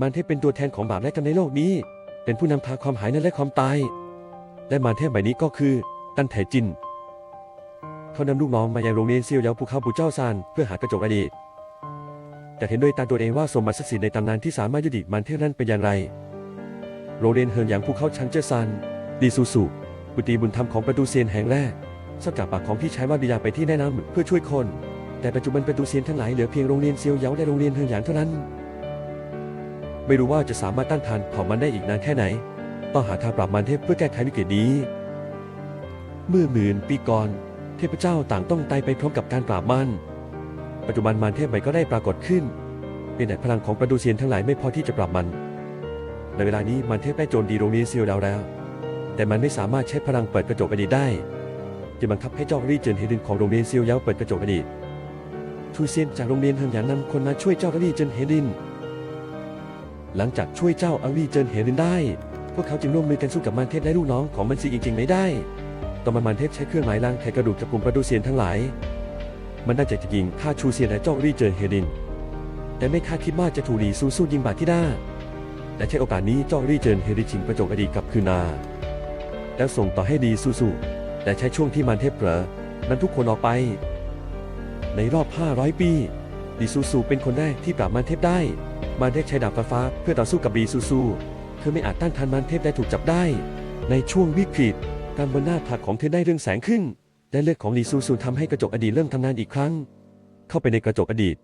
มารเทพเป็นตัวแทนของบาปและกรรมในโลกนี้ เป็นผู้นำพาความหายนะและความตาย และมารเทพใบนี้ก็คือตันไถจิน เขานำลูกน้องมายังโรงเรียนเซียวเยาภูเขาปู่เจ้าซานเพื่อหากระจกอดีตแต่เห็นด้วยตาตัวเองว่าสมบัติศักดิ์สิทธิ์ในตำนานที่สามารถยุติมารเทพนั้นเป็นอย่างไร โรงเรียนเฮินหยางภูเขาชังเจอซานดีซูซูบุตรีบุญธรรมของประตูเซียนแห่งแรกทราบจากปากของพี่ชายว่าบิดาไปที่แน่น้ำเพื่อช่วยคน แต่ปัจจุบันประตูเซียนทั้งหลายเหลือเพียงโรงเรียนเซียวเยาและโรงเรียนเฮินหยางเท่านั้น ไม่รู้ว่าจะสามารถต้านทานเผ่ามันได้อีกนานแค่ไหน ต้องหาทางปราบมารเทพเพื่อแก้ไขวิกฤตนี้ เมื่อหมื่นปีก่อน เทพเจ้าต่างต้องตายไปพร้อมกับการปราบมัน ปัจจุบันมารเทพใหม่ก็ได้ปรากฏขึ้น เป็นแต่พลังของประตูเซียนทั้งหลายไม่พอที่จะปราบมัน ในเวลานี้มารเทพได้โจมตีโรงเรียนเซียวดาวแล้ว แต่มันไม่สามารถใช้พลังเปิดกระจกอดีตได้จึงบังคับให้เจ้ารีเจนเฮดินของโรงเรียนเซียวเยาเปิดกระจกอดีตชูเซียนจากโรงเรียนเฮิงหยางนำคนมาช่วยเจ้ารีเจนเฮดิน หลังจากช่วยเจ้าอารีเจินเฮดินได้ พวกเขาจึงร่วมมือกันสู้กับมารเทพและลูกน้องของมันซีจริงๆไม่ได้ต่อมามารเทพใช้เครื่องหมายล้างไขกระดูกจับกลุ่มประตูเซียนทั้งหลาย มันน่าจะจะยิงฆ่าชูเซียนและเจ้ารีเจินเฮดิน แต่ไม่คาดคิดว่าจะถูกหลีซูซูยิงบาดที่หน้าและใช้โอกาสนี้เจ้ารีเจินเฮดิชิงประจกอดีตกับคืนนา แล้วส่งต่อให้ดีซูซูแต่ใช้ช่วงที่มันเทพเผลอนั้นทุกคนออกไป ในรอบ 500 ปีดีซูซูเป็นคนแรกที่ปราบมันเทพได้ มันเทพใช้ดาบฟฟ้าเพื่อต่อสู้กับดีซูซู เธอไม่อาจต้านทานมันเทพได้ถูกจับได้ ในช่วงวิกฤตการบนหน้าผากของเธอได้เรื่องแสงขึ้น และเลือดของลีซูซูทำให้กระจกอดีตเริ่มทำงานอีกครั้ง เข้าไปในกระจกอดีต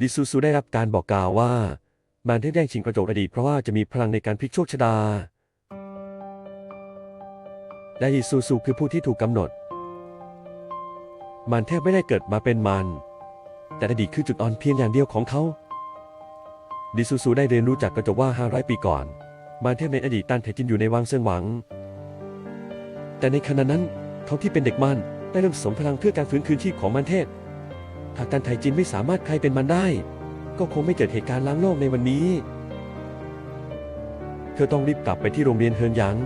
ลีซูซูได้รับการบอกกล่าวว่ามารเทพแย่งชิงกระจกอดีตเพราะว่าจะมีพลังในการพลิกโชคชะตาและลีซูซูคือผู้ที่ถูกกำหนดมารเทพไม่ได้เกิดมาเป็นมัน แต่อดีตคือจุดอ่อนเพียงอย่างเดียวของเขา ดิซูซูได้เรียนรู้จากกระจกว่า 500 ปีก่อน มาเทพในอดีตตันเถจินอยู่ในวังเซิงหวัง แต่ในขณะนั้นเขาที่เป็นเด็กมันได้เริ่มสมพลังเพื่อการฟื้นคืนชีพของมารเทพหากตันไถจินไม่สามารถใครเป็นมันได้ ก็คงไม่เกิดเหตุการณ์ล้างโลกในวันนี้ เธอต้องรีบกลับไปที่โรงเรียนเฮินหยาง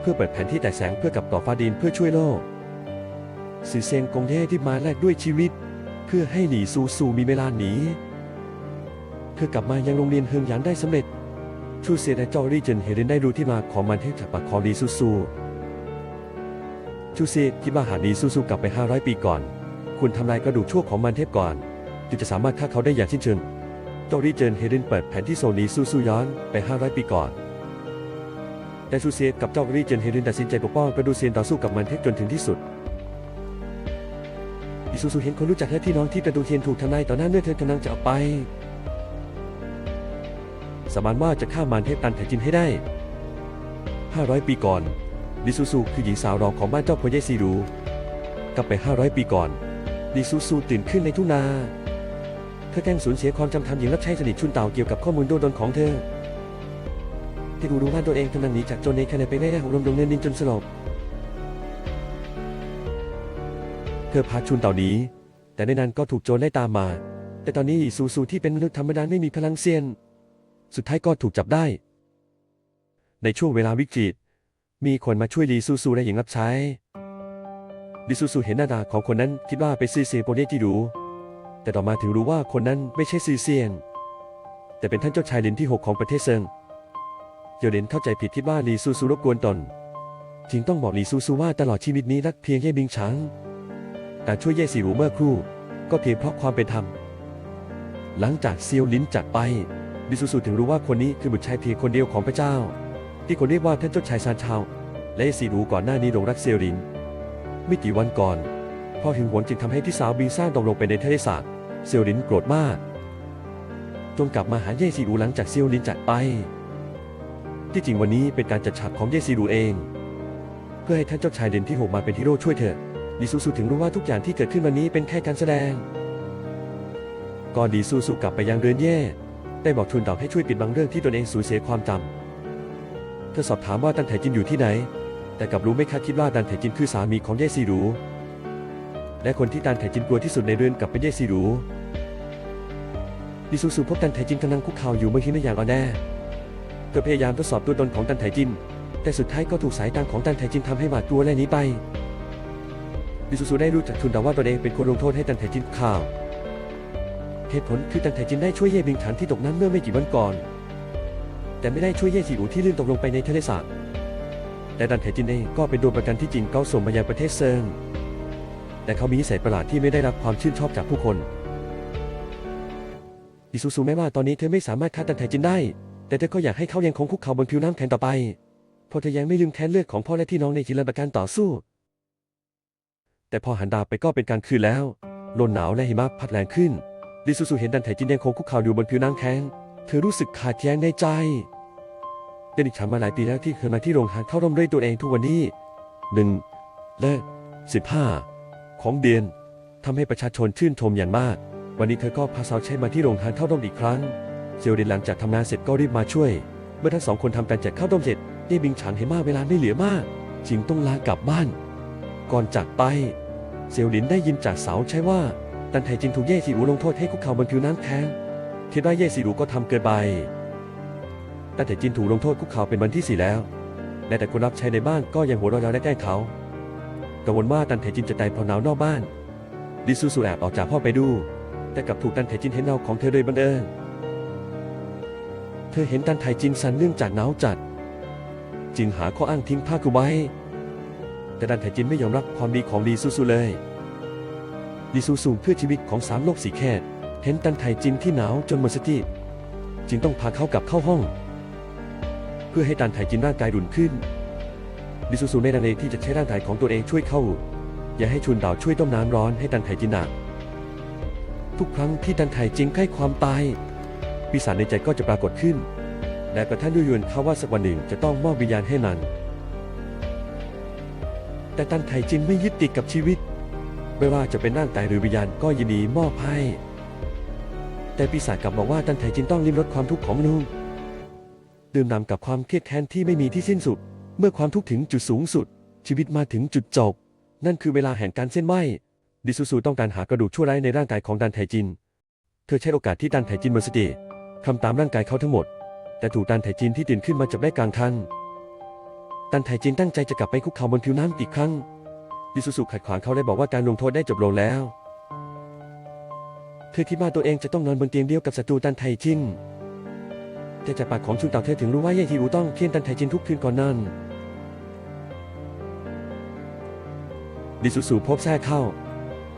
เพื่อเปิดแผนที่แตกแสงเพื่อกับต่อฟ้าดินเพื่อช่วยโลกสื่อเซียงกงเย่ที่มาแลกด้วยชีวิต เพื่อให้หลีซูซูมีเวลาหนี เธอกลับมายังโรงเรียนเฮิงหยางได้สำเร็จ ชูเซียและเจ้ารี่เจินเฮเรนได้รู้ที่มาของมันเทพจากปากของหลีซูซูชูเซียคิดว่าหากหลีซูซูกลับไป 500 ปีก่อนควรทำลายกระดูกชั่วของมันเทพก่อนจึงจะสามารถฆ่าเขาได้อย่างสิ้นเชิงเจ้ารี่เจินเฮเรนเปิดแผนที่โซนีซูซูย้อนไป 500 ปีก่อนแต่ชูเซียกับเจ้ารี่เจินเฮเรนตัดสินใจปกป้องประดูเซียนต่อสู้กับมันเทพจนถึงที่สุด อิซูซูเห็นคนรู้จักและพี่น้องที่ประตูเทียนถูกทำลายต่อหน้าเมื่อเธอกำลังจะออกไป สมานว่าจะฆ่ามารเทพตันแถจินให้ได้ 500 ปีก่อนดิซูซูคือหญิงสาวรองของบ้านเจ้าพเยซีรูกลับไป 500 ปีก่อนดิซูซูตื่นขึ้นในทุ่งนา เธอแกล้งสูญเสียความจำทำหญิงรับใช้สนิทชุนเต่าเกี่ยวกับข้อมูลโดนดนของเธอที่รู้รู้ว่าตัวเองกำลังหนีจากโจรในขณะไปได้ของลมดงเนินดินจนสลบเธอพาชุนเต่านีแต่ในนั้นก็ถูกโจรไล่ตามมา แต่ตอนนี้ซูซูที่เป็นมนุษย์ธรรมดาไม่มีพลังเซียน สุดท้ายก็ถูกจับได้ ในช่วงเวลาวิกฤต มีคนมาช่วยลีซูซูและหญิงรับใช้ลีซูซูเห็นหน้าตาของคนนั้นคิดว่าเป็นซีเซียนโปเนจิรูแต่ต่อมาถึงรู้ว่าคนนั้นไม่ใช่ซีเซียน แต่เป็นท่านเจ้าชายลินที่ 6 ของประเทศเซิงเยาเดนเข้าใจผิดคิดว่าลีซูซูรบกวนตนจึงต้องบอกลีซูซูว่าตลอดชีวิตนี้รักเพียงแค่บิงช้างการช่วยเย่ซีรูเมื่อครู่ ก็เพียงเพราะความเป็นธรรม หลังจากเซียวลินจากไป ดิซูซูถึงรู้ว่าคนนี้คือบุตรชายเพียงคนเดียวของพระเจ้า ที่คนเรียกว่าท่านเจ้าชายซานชาว และเยซีรูก่อนหน้านี้หลงรักเซียวลิน ไม่กี่วันก่อนพ่อหึงหวงจึงทำให้ที่สาวบิงซ่านตกลงไปในทะเลสาบเซียวลินโกรธมากจนกลับมาหาเย่ซีรูหลังจากเซียวลินจากไป ที่จริงวันนี้เป็นการจัดฉากของเย่ซีรูเอง เพื่อให้ท่านเจ้าชายเด่นที่หกมาเป็นฮีโร่ช่วยเธอดีซูซูถึงรู้ว่าทุกอย่างที่เกิดขึ้นวันนี้เป็นแค่การแสดงก่อนดีซูซูกลับไปยังเรือนแย่ ได้บอกทุนเต่าให้ช่วยปิดบังเรื่องที่ตนเองสูญเสียความจำเธอสอบถามว่าตันไถจินอยู่ที่ไหน แต่กลับรู้ไม่คาดคิดว่าตันไถจินคือสามีของเย่ซีรูและคนที่ตันไถจินกลัวที่สุดในเรือนกลับเป็นเย่ซีรูดีซูซูพบตันไถจินกำลังคุกเข่าอยู่เมื่อกี้ในอย่างอ่อนแอเธอพยายามทดสอบตัวตนของตันไถจิน แต่สุดท้ายก็ถูกสายตาของตันไถจินทำให้หวาดกลัวและหนีไปดิซูซูได้รู้จากทุนแต่ว่าตัวเองเป็นคนลงโทษให้ตันไถจินข่าว เหตุผลคือตันไถจินได้ช่วยเย่บิงถันที่ตกน้ำเมื่อไม่กี่วันก่อน แต่ไม่ได้ช่วยเย่ฉีอูที่ลื่นตกลงไปในทะเลสาบแต่ดันไถจินเองก็เป็นตัวประกันที่จริงเขาส่งมายังประเทศเซิงแต่เขามีนิสัยประหลาดที่ไม่ได้รับความชื่นชอบจากผู้คนอิซูซูแม้ว่าตอนนี้เธอไม่สามารถฆ่าดันไถจินได้ แต่เธอก็อยากให้เขายังคงคุกเข่าบนผิวน้ำแข็งต่อไป เพราะเธอยังไม่ลืมแค้นเลือดของพ่อและพี่น้องในจิรันประการต่อสู้ แต่พอหันดาไปก็เป็นการคืนแล้ว ลมหนาวและหิมะพัดแรงขึ้น ดิซูซูเห็นดันไถจินยังคงคุกเข่าอยู่บนผิวน้ำแข็ง เธอรู้สึกขาดแย้งในใจเป็นอีกฉันมาหลายปีแล้วที่เคยมาที่โรงทานเข้าร่มด้วยตัวเองทุกวันนี้หนึ่งและสิบห้าของเดือนทำให้ประชาชนชื่นชมอย่างมาก วันนี้เธอก็พาสาวใช้มาที่โรงทานเข้าร่มอีกครั้งเซลดินหลังจากทำงานเสร็จก็รีบมาช่วย เมื่อทั้งสองคนทำการแจกข้าวต้มเสร็จเย่บิงฉันเห็นว่าเวลาไม่เหลือมากจึงต้องลากลับบ้าน ก่อนจากไป เซลลินได้ยินจากสาวใช่ว่า ตันไถจินถูกเย่ซีอูลงโทษให้คุกเข่าบนผิวน้ำแข็งคิดว่าเย่ซีอูก็ทำเกินไปตันไถจินถูกลงโทษคุกเข่าเป็นวันที่สี่แล้วและแต่คนรับใช้ในบ้านก็ยังหัวเราะและแกล้งเขากังวลว่าตันไถจินจะตายเพราะหนาวนอกบ้านดิซูซูแอบออกจากพ่อไปดู แต่กลับถูกตันไถจินเห็นเงาของเธอโดยบังเอิญเธอเห็นตันไถจินสันเนื่องจากหนาวจัด จึงหาข้ออ้างทิ้งผ้าคลุมไว้ แต่ดันไถจินไม่ยอมรับความดีของลีซูซูเลย ลีซูซูเพื่อชีวิตของสามโลกสีแคดเห็นตันไถจินที่หนาวจนหมดสติจึงต้องพาเขากลับเข้าห้อง เพื่อให้ตันไถจินร่างกายรุนขึ้นลีซูซูในดันเองที่จะใช้ร่างกายของตัวเองช่วยเข้า อย่าให้ชุนดาวช่วยต้มน้ำร้อนให้ตันไถจินหนักทุกครั้งที่ตันไถจินใกล้ความตายปีศาจในใจก็จะปรากฏขึ้น และกระทั่งด้วยวนเขาว่าสักวันหนึ่งจะต้องมอบวิญญาณให้นันแต่ตันไถจินไม่ยึดติดกับชีวิต ไม่ว่าจะเป็นร่างกายหรือวิญญาณก็ยินดีมอบให้ แต่ปีศาจกลับบอกว่าตันไถจินต้องลิ้มรสความทุกข์ของมนุษย์ดื่มด่ำกับความเครียดแค้นที่ไม่มีที่สิ้นสุด เมื่อความทุกข์ถึงจุดสูงสุด ชีวิตมาถึงจุดจบ นั่นคือเวลาแห่งการเส้นไหวดิซูซูต้องการหากระดูกชั่วร้ายในร่างกายของดันไถจิน เธอใช้โอกาสที่ดันไถจินมดสติทำตามร่างกายเขาทั้งหมด แต่ถูกตันไถจินที่ตื่นขึ้นมาจับได้กลางคันตันไถจินตั้งใจจะกลับไปคุกเข่าบนผิวน้ำอีกครั้ง ดิซูซูขัดขวางเขาและบอกว่าการลงโทษได้จบลงแล้ว เธอคิดว่าตัวเองจะต้องนอนบนเตียงเดียวกับศัตรูตันไถจิน แต่จากปากของชุนเต่าเธอถึงรู้ว่าเย่ฮีอูต้องเคี่ยนตันไถจินทุกคืนก่อนนั้นดิซูซูพบแท้เข้า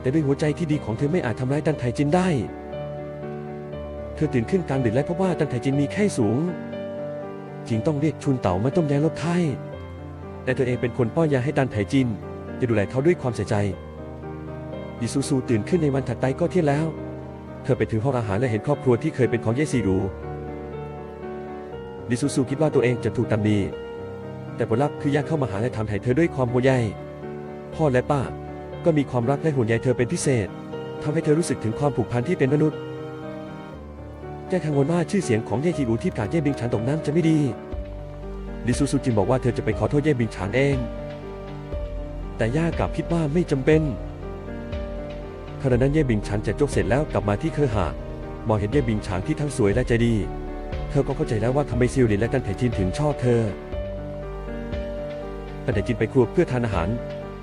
แต่ด้วยหัวใจที่ดีของเธอไม่อาจทำร้ายตันไถจินได้ เธอตื่นขึ้นกลางดึกและพบว่าตันไถจินมีไข้สูงจึงต้องเรียกชุนเต่ามาต้มยาลดไข้ แต่เธอเองเป็นคนป้อนยาให้ตันไถจิน จะดูแลเขาด้วยความใส่ใจดิซูซูตื่นขึ้นในวันถัดไปก็เที่ยงแล้ว เธอไปถึงห้องอาหารและเห็นครอบครัวที่เคยเป็นของเยซีรูดิซูซูคิดว่าตัวเองจะถูกตำหนิแต่ผลลัพธ์คือย่างเข้ามาหาและถามไถ่เธอด้วยความห่วงใย พ่อและป้า ก็มีความรักและห่วงใยเธอเป็นพิเศษทำให้เธอรู้สึกถึงความผูกพันที่เป็นมนุษย์แก้กังวลว่าชื่อเสียงของเย่จีอูที่กาดเย่บิงฉานตกน้ำจะไม่ดีดิซูซูจินบอกว่าเธอจะไปขอโทษเย่บิงฉานเอง แต่ย่ากลับคิดว่าไม่จำเป็นขณะนั้นเย่บิงฉานจะจกเสร็จแล้วกลับมาที่เคอหามองเห็นเย่บิงฉานที่ทั้งสวยและใจดี เธอก็เข้าใจแล้วว่าทำไมซิลลินและตันไถจินถึงชอบเธอตันไถจินไปครัวเพื่อทานอาหาร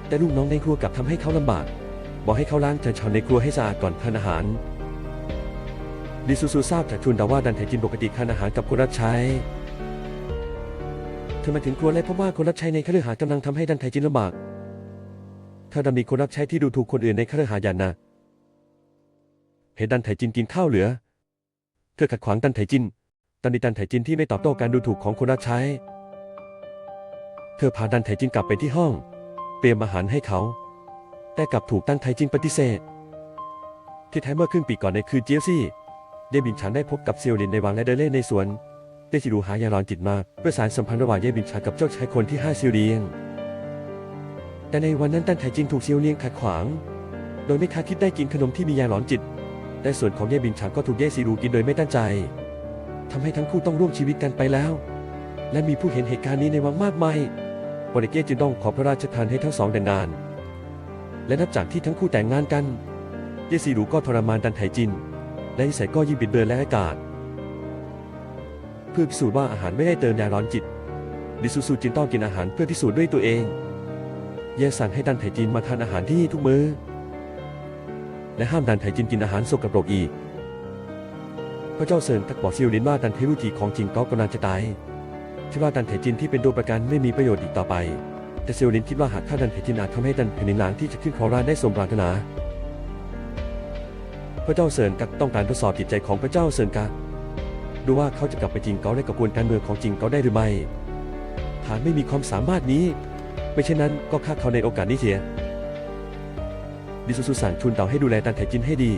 แต่ลูกน้องในครัวกลับทำให้เขาลำบาก บอกให้เขาล้างจานชามในครัวให้สะอาดก่อนทานอาหารดิซูซูทราบจากทุนดาว่าดันไถจินปกติทานอาหารกับคนรับใช้เธอมาถึงครัวและพบว่าคนรับใช้ในคฤหาสน์กำลังทำให้ดันไถจินลำบาก ธอดำมีคนรับใช้ที่ดูถูกคนอื่นในคฤหาสน์ยานักเห็นดันไถจินกินข้าวเหลือ เธอขัดขวางดันไถจินตันดิตันไถจินที่ไม่ตอบโต้การดูถูกของคนรับใช้ เธอพาดันไถจินกลับไปที่ห้อง เตรียมอาหารให้เขา แต่กลับถูกตันไถจินปฏิเสธ ที่แท้เมื่อครึ่งปีก่อนในคืนเจียวซี่เย่บินฉันได้พบกับเซียวลินในวังและเดินเล่นในสวนได้จิรูหายาลอนจิตมาเพื่อสารสัมพันธ์ระหว่างเย่บินฉันกับเจ้าชายคนที่ห้าเซียวเลียง แต่ในวันนั้นตันไถจินถูกเซียวเลียงขัดขวาง โดยไม่คาดคิดได้กินขนมที่มียาหลอนจิต แต่ส่วนของเย่บินฉันก็ถูกเย่ซีรูกินโดยไม่ตั้งใจทำให้ทั้งคู่ต้องร่วมชีวิตกันไปแล้ว และมีผู้เห็นเหตุการณ์นี้ในวังมากมายบริเกจึงต้องขอพระราชทานให้ทั้งสองแต่งงาน และนับจากที่ทั้งคู่แต่งงานกัน เย่ซีรูก็ทรมานตันไถจิน และนิสัยก็ยิ่งบิดเบือนและอากาศเพื่อพิสูจน์ว่าอาหารไม่ได้เติมยาร้อนจิต ดิซูซูจินต้องกินอาหารเพื่อพิสูจน์ด้วยตัวเอง เย่สั่งให้ดันไถจินมาทานอาหารที่นี่ทุกมื้อ และห้ามดันไถจินกินอาหารสกปรกอีก พระเจ้าเซินตักบอกซิวลินว่าตันเทรุจิของจริงก็กำลังจะตายคิดว่าตันเถจินที่เป็นตัวประกันไม่มีประโยชน์อีกต่อไป แต่ซิวลินคิดว่าหากฆ่าตันเถจินอาจทำให้ตันแผ่นดินหลางที่จะขึ้นครองราชได้สมปรารถนา พระเจ้าเซินกักต้องการทดสอบจิตใจของพระเจ้าเซินกักดูว่าเขาจะกลับไปจริงเกาได้กับกวนการเมืองของจริงเกาได้หรือไม่หากไม่มีความสามารถนี้ ไม่เช่นนั้นก็ฆ่าเขาในโอกาสนี้เสียดิสุสุสั่งชุนเต่าให้ดูแลตันไถจินให้ดี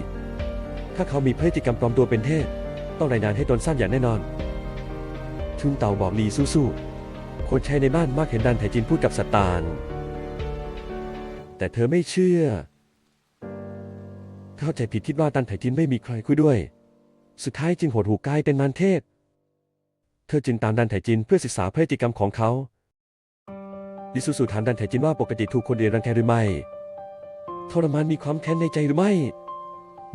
ถ้าเขามีพฤติกรรมปลอมตัวเป็นเทพ ต้องรายงานให้ตนทราบอย่างแน่นอน ชุนเต่าบอกลีสู้ๆ คนใช้ในบ้านมากเห็นดันไถจินพูดกับสตาน แต่เธอไม่เชื่อ เข้าใจผิดคิดว่าตันไถจินไม่มีใครคุยด้วย สุดท้ายจึงหดหูกลายเป็นมารเทพ เธอจึงตามดันไถจินเพื่อศึกษาพฤติกรรมของเขา ดิสุสุถามดันไถจินว่าปกติถูกคนอื่นรังแกหรือไม่ ทรมานมีความแค้นในใจหรือไม่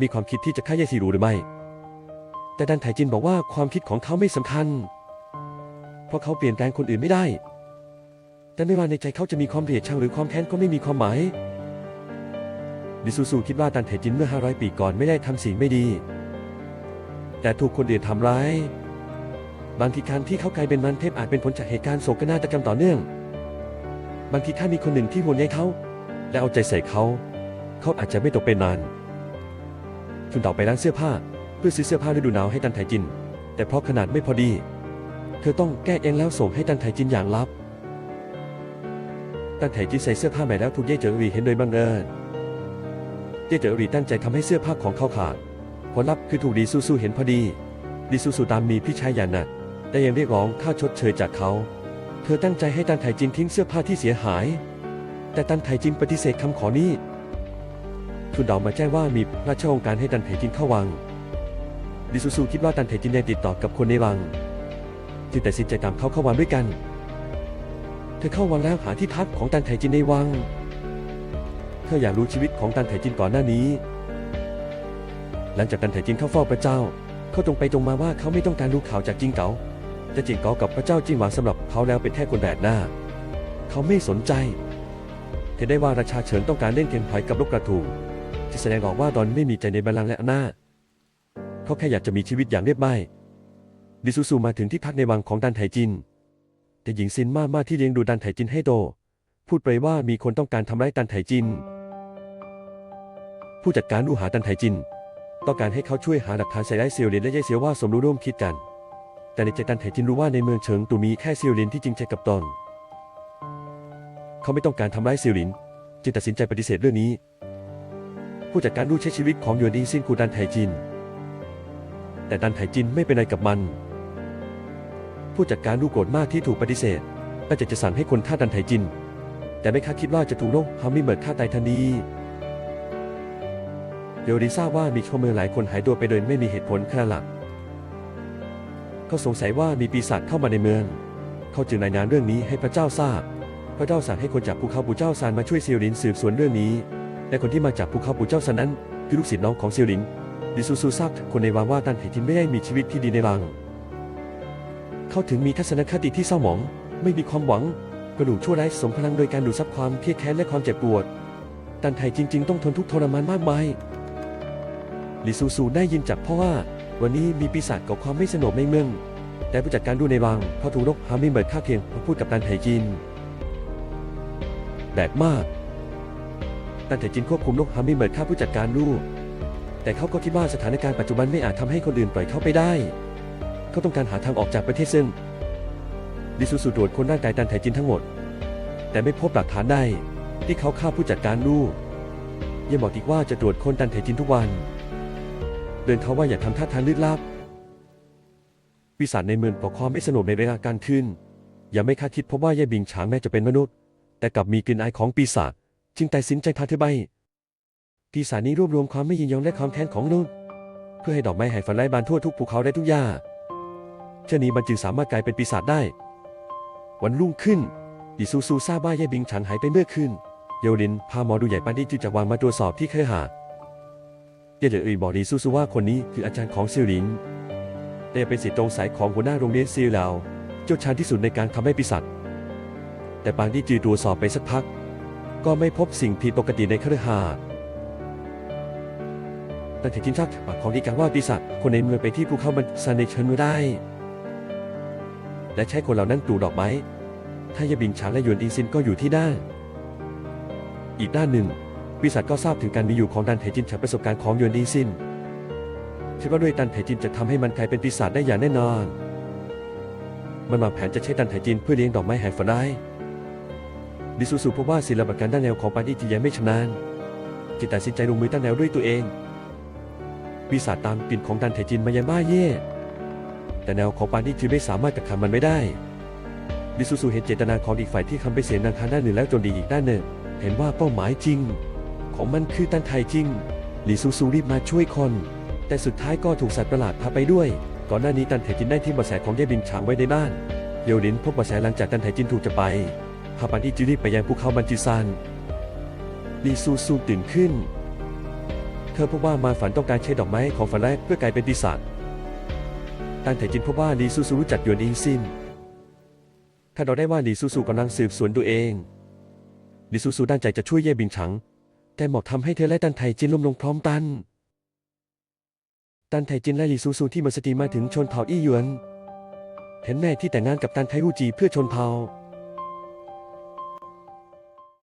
มีความคิดที่จะฆ่าเยซีรูหรือไม่ แต่ดันไถจินบอกว่าความคิดของเขาไม่สำคัญ เพราะเขาเปลี่ยนแปลงคนอื่นไม่ได้ แต่ไม่ว่าในใจเขาจะมีความเกลียดชังหรือความแค้นก็ไม่มีความหมาย ดิซูซูคิดว่าดันไถจินเมื่อ 500 ปีก่อนไม่ได้ทำสิ่งไม่ดี แต่ถูกคนอื่นทำร้าย บางทีการที่เขากลายเป็นมันเทพอาจเป็นผลจากเหตุการณ์โศกนาฏกรรมต่อเนื่อง บางทีถ้ามีคนหนึ่งที่ห่วงใยเขา และเอาใจใส่เขา เขาอาจจะไม่ตกเป็นนานชุนเต่าไปร้านเสื้อผ้า เพื่อซื้อเสื้อผ้าฤดูหนาวให้ตันไถจิน แต่เพราะขนาดไม่พอดี เธอต้องแก้เองแล้วส่งให้ตันไถจินอย่างลับ ตันไถจินใส่เสื้อผ้าใหม่แล้วถูกเย่เจ๋อรีเห็นโดยบังเอิญเย่เจ๋อรีตั้งใจทำให้เสื้อผ้าของเขาขาดผลลัพธ์คือถูกดีซูซูเห็นพอดีดีซูซูตามมีพี่ชายอย่างหนักแต่ยังเรียกร้องค่าชดเชยจากเขา เธอตั้งใจให้ตันไถจินทิ้งเสื้อผ้าที่เสียหาย แต่ตันไถจินปฏิเสธคำขอนี้ทุนเดามาแจ้งว่ามีราชองค์การให้ตันไถจินเข้าวัง ดิซูซูคิดว่าตันไถจินยังติดต่อกับคนในวัง จึงตัดสินใจตามเขาเข้าวังด้วยกัน เธอเข้าวังแล้วหาที่พักของตันไถจินในวัง เธออยากรู้ชีวิตของตันไถจินก่อนหน้านี้ หลังจากตันไถจินเข้าเฝ้าพระเจ้า เขาตรงไปตรงมาว่าเขาไม่ต้องการรู้ข่าวจากจิงเก๋า แต่จิงเกากับพระเจ้าจิงหวางสำหรับเขาแล้วเป็นแค่คนแบกหน้า เขาไม่สนใจเห็นได้ว่าราชาเฉินต้องการเล่นเกมไพอยกับลูกกระถูกที่แสดงออกว่าตอนไม่มีใจในบัลลังก์และอำนาจเขาแค่อยากจะมีชีวิตอย่างเรียบง่ายดิซูซูมาถึงที่พักในวังของดันไถจิน แต่หญิงซินมามาที่เลี้ยงดูดันไถจินให้โต พูดไปว่ามีคนต้องการทำร้ายดันไถจิน ผู้จัดการดูหาดันไถจิน ต้องการให้เขาช่วยหาหลักฐานใส่ร้ายเซียวเลนและเย่เซียวว่าสมรู้ร่วมคิดกัน แต่ในใจดันไถจินรู้ว่าในเมืองเฉิงตูมีแค่ซียวลินที่จริงใจกับตนเขาไม่ต้องการทำร้ายซียวลิน จึงตัดสินใจปฏิเสธเรื่องนี้ ผู้จัดการดูใช้ชีวิตของหยวนอิซินกูดันไถจิน แต่ดันไถจินไม่เป็นไรกับมัน ผู้จัดการดูโกรธมากที่ถูกปฏิเสธและจะจะสั่งให้คนฆ่าดันไถจิน แต่ไม่คาดคิดว่าจะถูกโรคฮามิเมิร์ดฆ่าตายทันทีเดี๋ยวดีทราบว่ามีชาวเมืองหลายคนหายตัวไปโดยไม่มีเหตุผลขนาดหลัก เขาสงสัยว่ามีปีศาจเข้ามาในเมือง เขาจึงรายงานเรื่องนี้ให้พระเจ้าทราบ พระเจ้าสั่งให้คนจากภูเขาปู่เจ้าซานมาช่วยเซียวหลินสืบสวนเรื่องนี้ และคนที่มาจากภูเขาปู่เจ้าซานนั้นคือลูกศิษย์น้องของเซียวหลินดิซูซูทราบคนในวังว่าตันเหทินไม่ได้มีชีวิตที่ดีในวัง เขาถึงมีทัศนคติที่เศร้าหมอง ไม่มีความหวัง กระดูกชั่วร้ายสมพลังโดยการดูดซับความเครียดแค้นและความเจ็บปวด ตันไทจริง ๆ ต้องทนทุกข์ทรมานมากมายลิซูซูได้ยินจากพ่อว่า วันนี้มีปีศาจก่อความไม่สงบในเมือง แต่ผู้จัดการดูในวังพอถูกรกฮามิเบิร์ดฆ่าเพียงมาพูดกับตันไถจินแบกมาก ตันไถจินควบคุมนกฮามิเบิร์ดฆ่าผู้จัดการลูก แต่เขาก็คิดว่าสถานการณ์ปัจจุบันไม่อาจทำให้คนอื่นปล่อยเขาไปได้ เขาต้องการหาทางออกจากประเทศซึ่งดิซูซูตรวจคนร่างกายตันไถจินทั้งหมด แต่ไม่พบหลักฐานใดที่เขาฆ่าผู้จัดการลูกยังบอกอีกว่าจะตรวจคนตันไถจินทุกวัน เดินเขาว่าอย่าทำท่าทางลึกลับปีศาจในเมืองปกครองไม่สนุกในเวลากลางคืนอย่าไม่คาดคิดเพราะว่าเย่บิงฉางแม้จะเป็นมนุษย์ แต่กลับมีกลิ่นอายของปีศาจจึงตัดสินใจพาเธอไปปีศาจนี้รวบรวมความไม่ยินยอมและความแค้นของมนุษย์เพื่อให้ดอกไม้ห่งฝันไร้บานทั่วทุกภูเขาและทุกหญ้าเช่นนี้มันจึงสามารถกลายเป็นปีศาจได้ วันรุ่งขึ้นดิซูซูทราบว่าเย่บิงฉางหายไปเมื่อคืนเยลินพาหมอดูใหญ่ปานนี้จึงจะวางมาตรวจสอบที่เครือหา ย่เหลออีบอกดิซูซูว่าคนนี้คืออาจารย์ของซิลินแต่เป็นสิทธิ์ตรงสายของหัวหน้าโรงเรียนซีเลาเจ้าชาญที่สุดในการทำให้ปีศาจแต่ปางที่จือตรวจสอบไปสักพัก ก็ไม่พบสิ่งผิดปกติในคฤหาสน์แต่ถจินทราบจากปากของดีการว่าปีศาจคนในเมืองไปที่ภูเขาบันซานในเชิญมือได้ และใช้คนเหล่านั้นปลูกดอกไม้ถ้าเยบิงฉางและยวนอิงซินก็อยู่ที่นั่นอีกด้านหนึ่ง ปีศาจก็ทราบถึงการมีอยู่ของดันเถจินจากประสบการณ์ของยวนอิงซินคิดว่าด้วยดันเถจินจะทำให้มันกลายเป็นปีศาจได้อย่างแน่นอน มันวางแผนจะใช้ดันเถจินเพื่อเลี้ยงดอกไม้แห่งฝันร้ดิซูซูพบว่าศิลปะการด้านแนวของปานีที่ยังไม่ชำนาญจึงตัดสินใจลงมือตั้งแนวด้วยตัวเอง ปีศาจตามกลิ่นของดันเถจินมายังบ้าเย่แต่แนวของปานีจึงไม่สามารถกักขังมันไม่ได้ดิซูซูเห็นเจตนาของอีกฝ่ายที่คำไปเสียนางคาด้านหนึ่งแล้วจนดีอีกด้านหนึ่ง เห็นว่าเป้าหมายจริง ของมันคือตันไทจริงลีซูซูรีบมาช่วยคน แต่สุดท้ายก็ถูกสัตว์ประหลาดพาไปด้วย ก่อนหน้านี้ตันไถจินได้ที่บาะแสของเย่บินฉางไว้ในบ้านเยวลินพบบาะแสหลังจากตันไถจินถูกจะไปพาปานีจึงรีไปยังภูเขาบันจิซานลีซูซูตื่นขึ้น เธอพบว่ามาฝันต้องการใช้ดอกไม้ของฝันแรกเพื่อกลายเป็นปีศาจตันไถจินพบว่าลีซูซูรู้จักยวนอิงซินถ้าเราได้ว่าลีซูซูกำลังสืบสวนตัวเองลีซูซูตั้งใจจะช่วยเย่บินฉัง แต่หมอกทำให้เธอและตันไถจินล้มลงพร้อมกันตันไถจินและหลีซูซูที่มัสตีมาถึงชนเผ่าอี้หยวน เห็นแม่ที่แต่งงานกับตันไทฮูจีเพื่อชนเผ่า